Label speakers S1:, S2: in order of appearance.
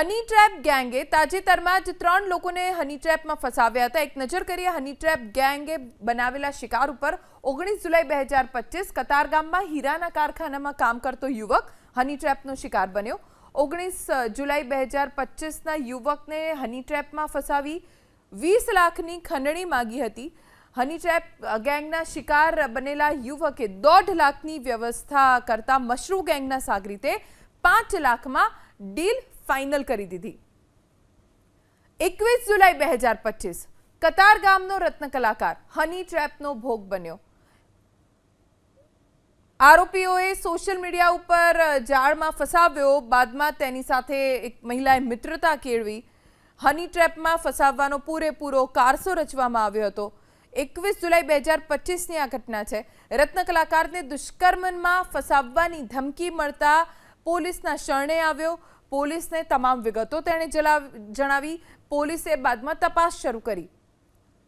S1: હની trap ગેંગે તાજેતરમાં જ ત્રણ લોકોને હની ટ્રેપમાં ફસાવ્યા હતા. એક નજર કરીએ હની ટ્રેપ ગેંગે બનાવેલા શિકાર ઉપર ઓગણીસ જુલાઈ બે હજાર પચીસ કતારગામમાં હીરાના કારખાનામાં કામ કરતો યુવક હની ટ્રેપનો શિકાર બન્યો. ઓગણીસ જુલાઈ બે હજાર પચીસના યુવકને હની ટ્રેપમાં ફસાવી વીસ લાખની ખંડણી માગી હતી. હની ટ્રેપ ગેંગના શિકાર બનેલા યુવકે દોઢ લાખની વ્યવસ્થા કરતા મશરૂ ગેંગના સાગરીતે પાંચ લાખમાં ડીલ ફાઇનલ કરી દીધી. એકવીસ જુલાઈ બે હજાર પચીસ, કતાર ગામનો રત્ન કલાકાર હની ટ્રેપનો ભોગ બન્યો. આરોપીઓએ સોશિયલ મીડિયા ઉપર જાળમાં ફસાવ્યો, બાદમાં તેની સાથે એક મહિલાએ મિત્રતા કેળવી. હની ટ્રેપમાં ફસાવવાનો પૂરેપૂરો કારસો રચવામાં આવ્યો હતો. એકવીસ જુલાઈ બે હજાર પચીસની આ ઘટના છે. રત્ન કલાકારને દુષ્કર્મમાં ફસાવવાની ધમકી મળતા પોલીસના શરણે આવ્યો. પોલીસને તમામ વિગતો તેણે જણાવી પોલીસે બાદમાં તપાસ શરૂ કરી.